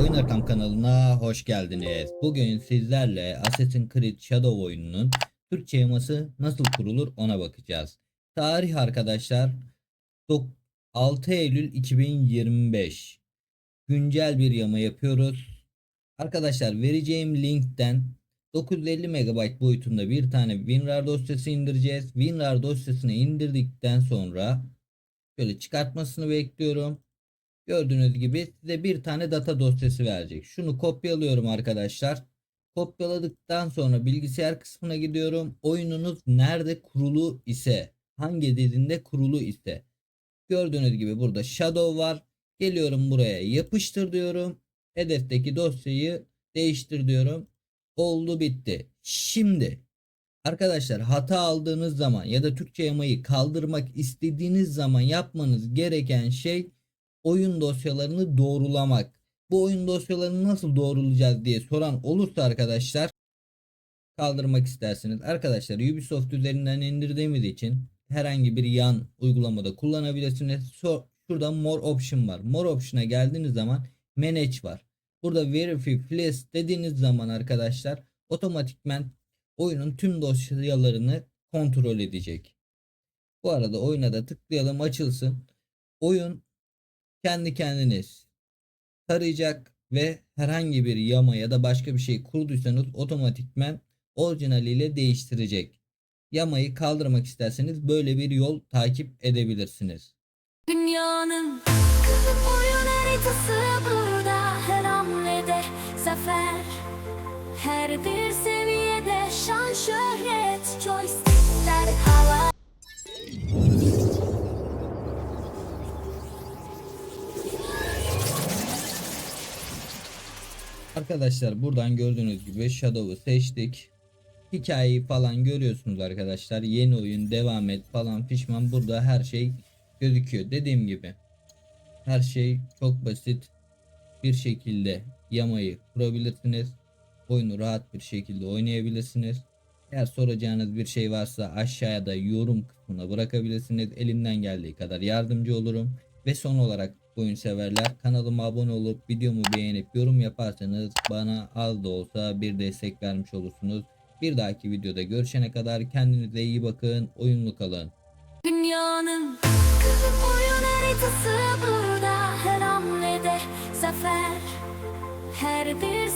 Oyun Arkam kanalına hoş geldiniz. Bugün sizlerle Assassin's Creed Shadow oyununun Türkçe yaması nasıl kurulur ona bakacağız. Tarih arkadaşlar dok- 6 Eylül 2025. Güncel bir yama yapıyoruz. Arkadaşlar vereceğim linkten 950 MB boyutunda bir tane WinRAR dosyası indireceğiz. WinRAR dosyasını indirdikten sonra şöyle çıkartmasını bekliyorum. Gördüğünüz gibi size bir tane data dosyası verecek. Şunu kopyalıyorum arkadaşlar. Kopyaladıktan sonra bilgisayar kısmına gidiyorum. Oyununuz nerede kurulu ise, hangi dizinde kurulu ise. Gördüğünüz gibi burada Shadow var. Geliyorum buraya yapıştır diyorum. Hedefteki dosyayı değiştir diyorum. Oldu bitti. Şimdi arkadaşlar hata aldığınız zaman ya da Türkçe yamayı kaldırmak istediğiniz zaman yapmanız gereken şey oyun dosyalarını doğrulamak. Bu oyun dosyalarını nasıl doğrulayacağız diye soran olursa arkadaşlar kaldırmak istersiniz. Arkadaşlar Ubisoft üzerinden indirdiğimiz için herhangi bir yan uygulamada kullanabilirsiniz. Şurada More Option var. More Option'a geldiğiniz zaman Manage var. Burada Verify Flash dediğiniz zaman arkadaşlar otomatikmen oyunun tüm dosyalarını kontrol edecek. Bu arada oyuna da tıklayalım açılsın. Oyun kendi kendiniz tarayacak ve herhangi bir yama ya da başka bir şey kurduysanız otomatikmen orijinaliyle değiştirecek. Yamayı kaldırmak isterseniz böyle bir yol takip edebilirsiniz. Dünyanın oyun haritası burada her hamlede zafer Her bir seviyede şan şöhret joystickler Arkadaşlar buradan gördüğünüz gibi Shadow'u seçtik. Hikayeyi falan görüyorsunuz arkadaşlar. Yeni oyun devam et falan pişman burada her şey gözüküyor. Dediğim gibi her şey çok basit bir şekilde yamayı kurabilirsiniz. Oyunu rahat bir şekilde oynayabilirsiniz. Eğer soracağınız bir şey varsa aşağıya da yorum kısmına bırakabilirsiniz. Elimden geldiği kadar yardımcı olurum. Ve son olarak oyun severler kanalıma abone olup videomu beğenip yorum yaparsanız bana az da olsa bir destek vermiş olursunuz. Bir dahaki videoda görüşene kadar kendinize iyi bakın, oyunlu kalın. Dünyanın oyun haritası burada her hamlede zafer Her bir